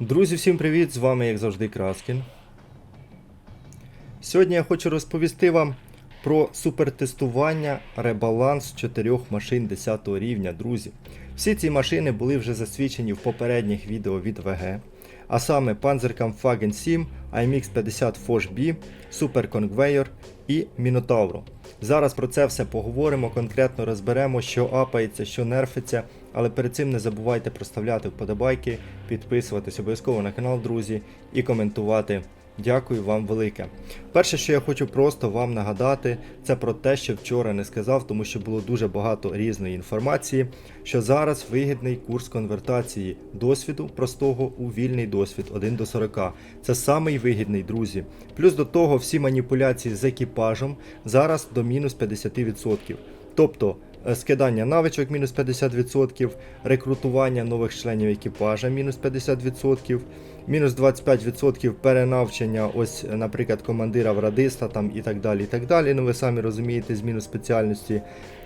Друзі, всім привіт! З вами, як завжди, Краскін. Сьогодні я хочу розповісти вам про супертестування ребаланс чотирьох машин 10 рівня, друзі. Всі ці машини були вже засвідчені в попередніх відео від ВГ, а саме Panzerkampfwagen 7, IMX 50 Foch B, Super Conveyor і Minotauro. Зараз про це все поговоримо, конкретно розберемо, що апається, що нерфиться. Але перед цим не забувайте проставляти вподобайки, підписуватись обов'язково на канал, друзі, і коментувати. Дякую вам велике. Перше, що я хочу просто вам нагадати, це про те, що вчора не сказав, тому що було дуже багато різної інформації, що зараз вигідний курс конвертації досвіду простого у вільний досвід 1 до 40. Це самий вигідний, друзі. Плюс до того всі маніпуляції з екіпажем зараз до мінус 50%. Тобто скидання навичок мінус 50%, рекрутування нових членів екіпажа мінус 50%, мінус 25% перенавчення, ось, наприклад, командира в радиста там і так далі. і так далі. Ну ви самі розумієте, зміну спеціальності.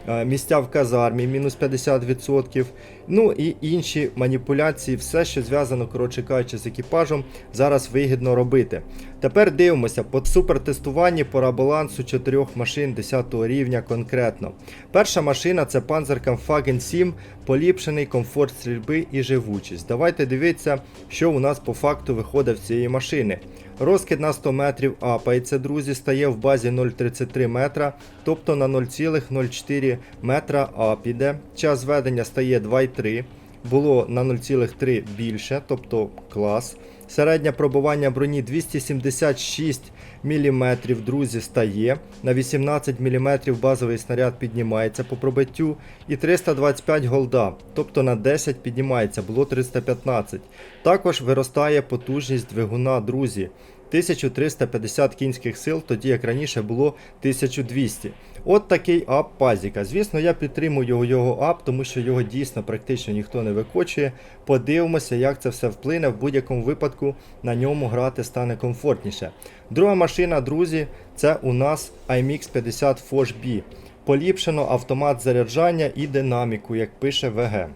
Е, Місця в казармі мінус 50%. Ну і інші маніпуляції, все, що зв'язано, коротше кажучи, з екіпажем, зараз вигідно робити. Тепер дивимося по супертестуванні парабалансу чотирьох машин 10 рівня конкретно. Перша машина це Panzerkampfwagen 7, поліпшений комфорт стрільби і живучість. Давайте дивитися, що у нас по факту виходить з цієї машини. Розкид на 100 метрів апається, друзі, стає в базі 0,33 метра, тобто на 0,04 метра ап іде. Час ведення стає 2,3. Було на 0,3 більше, тобто клас. Середнє пробування броні 276 мм, друзі, стає. На 18 мм базовий снаряд піднімається по пробиттю. І 325 голда, тобто на 10 піднімається, було 315. Також виростає потужність двигуна, друзі. 1350 кінських сил, тоді як раніше було 1200. От такий ап пазіка. Звісно, я підтримую його, ап, тому що його дійсно практично ніхто не викочує. Подивимося, як це все вплине. В будь-якому випадку на ньому грати стане комфортніше. Друга машина, друзі, це у нас IMX 50 Foch B. Поліпшено автомат заряджання і динаміку, як пише ВГ.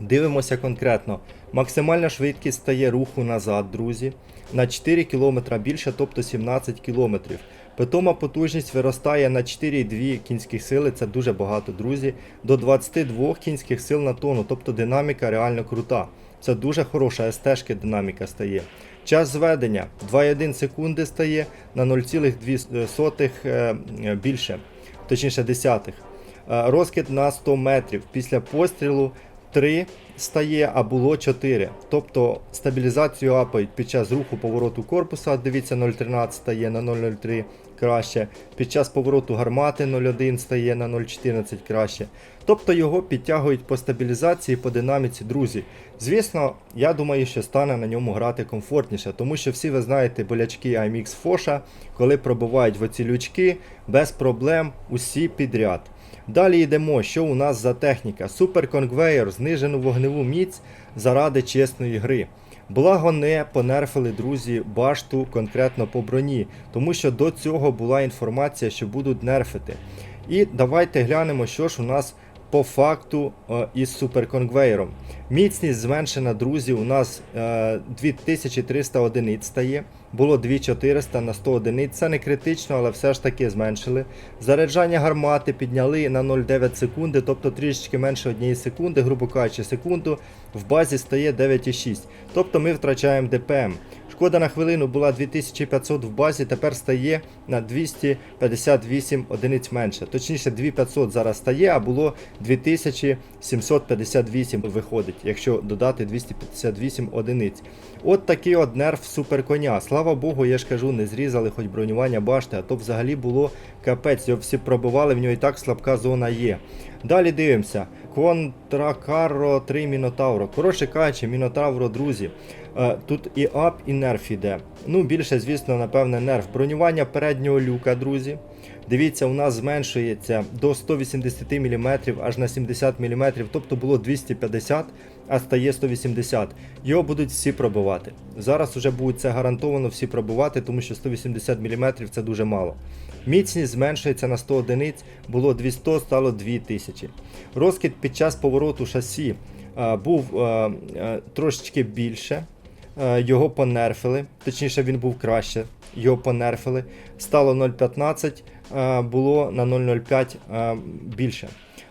Дивимося конкретно. Максимальна швидкість стає руху назад, друзі. На 4 км більше, тобто 17 км. Питома потужність виростає на 4,2 кінських сили, це дуже багато, друзі. До 22 кінських сил на тонну, тобто динаміка реально крута. Це дуже хороша СТ-шки динаміка стає. Час зведення 2,1 секунди стає на 0,2 е, е, більше, точніше десятих. Е, Розкид на 100 метрів після пострілу 3 стає, а було 4. Тобто стабілізацію апають під час руху повороту корпуса, дивіться 0,13 стає на 0,03 краще. Під час повороту гармати 0,1 стає на 0,14 краще. Тобто його підтягують по стабілізації, по динаміці, друзі. Звісно, я думаю, що стане на ньому грати комфортніше, тому що всі ви знаєте болячки IMX Фоша, коли пробивають в оці лючки без проблем усі підряд. Далі йдемо, що у нас за техніка. Суперконгвейер, знижену вогневу міць заради чесної гри. Благо не понерфили, друзі, башту конкретно по броні, тому що до цього була інформація, що будуть нерфити. І давайте глянемо, що ж у нас по факту е, із суперконвейером. Міцність зменшена, друзі, у нас е, 2300 одиниць стає. Було 2400 на 100 одиниць. Це не критично, але все ж таки зменшили. Заряджання гармати підняли на 0,9 секунди, тобто трішечки менше однієї секунди, грубо кажучи, секунду. В базі стає 9,6. Тобто ми втрачаємо ДПМ. Шкода на хвилину була 2500 в базі, тепер стає на 258 одиниць менше. Точніше, 2500 зараз стає, а було 2758 виходить, якщо додати 258 одиниць. От такий от нерв суперконя. Слава Богу, я ж кажу, не зрізали хоч бронювання башти, а то взагалі було капець. Його всі пробивали, в нього і так слабка зона є. Далі дивимося. Контракаро 3 Мінотавро. Коротше кажучи, Мінотавро, друзі. Е, Тут і ап, і нерф іде. Ну, більше, звісно, напевне, нерф. Бронювання переднього люка, друзі. Дивіться, у нас зменшується до 180 мм аж на 70 мм, тобто було 250 а стає 180. Його будуть всі пробивати. Зараз вже будуть це гарантовано всі пробивати, тому що 180 мм це дуже мало. Міцність зменшується на 100 одиниць, було 200, стало 2000. Розкид під час повороту шасі а, був а, а, трошечки більше. е, його понерфили, точніше він був краще, його понерфили. Стало 0,15, е, було на 0,05 е, більше.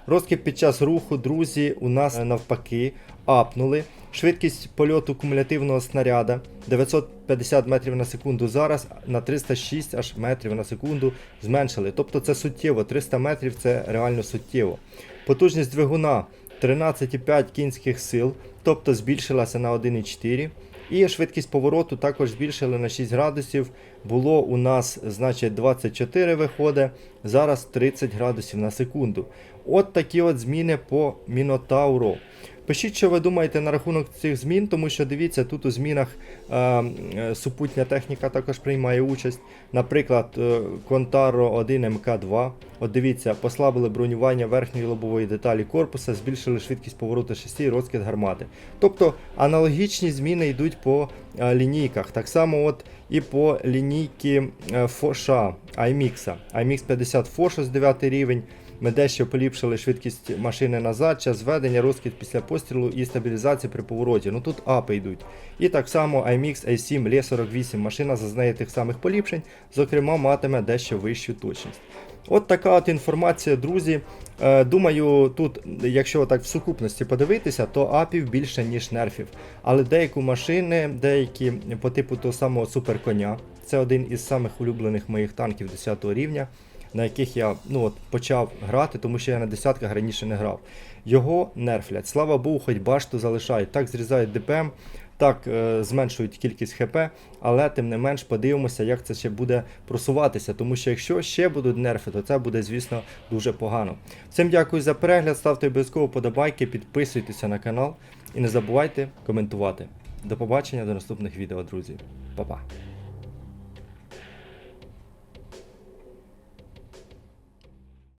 Розкіп під час руху, друзі, у нас е, навпаки апнули. Швидкість польоту кумулятивного снаряда 950 метрів на секунду зараз на 306 аж метрів на секунду зменшили. Тобто це суттєво, 300 метрів це реально суттєво. Потужність двигуна 13,5 кінських сил, тобто збільшилася на 1,4. І швидкість повороту також збільшили на 6 градусів. Було у нас, значить, 24 виходить, зараз 30 градусів на секунду. От такі от зміни по Мінотавру. Пишіть, що ви думаєте на рахунок цих змін, тому що дивіться, тут у змінах е, е, супутня техніка також приймає участь. Наприклад, е, Contaro 1 МК2. От дивіться, послабили бронювання верхньої лобової деталі корпуса, збільшили швидкість повороту шасі і розкид гармати. Тобто аналогічні зміни йдуть по е, лінійках. Так само от і по лінійці е, Фоша iMix. iMix 50 Фошус 9 рівень. Ми дещо поліпшили швидкість машини назад, час зведення, розкид після пострілу і стабілізації при повороті. Ну тут апи йдуть. І так само iMix A7 Le 48 машина зазнає тих самих поліпшень, зокрема, матиме дещо вищу точність. От така от інформація, друзі. Е, Думаю, тут, якщо так в сукупності подивитися, то апів більше, ніж нерфів. Але деякі машини, деякі по типу того самого суперконя, це один із самих улюблених моїх танків 10 рівня на яких я ну, от, почав грати, тому що я на десятках раніше не грав. Його нерфлять. Слава Богу, хоч башту залишають. Так зрізають ДПМ, так е, зменшують кількість ХП, але тим не менш подивимося, як це ще буде просуватися. Тому що якщо ще будуть нерфи, то це буде, звісно, дуже погано. Всім дякую за перегляд, ставте обов'язково подобайки, підписуйтеся на канал і не забувайте коментувати. До побачення, до наступних відео, друзі. Па-па.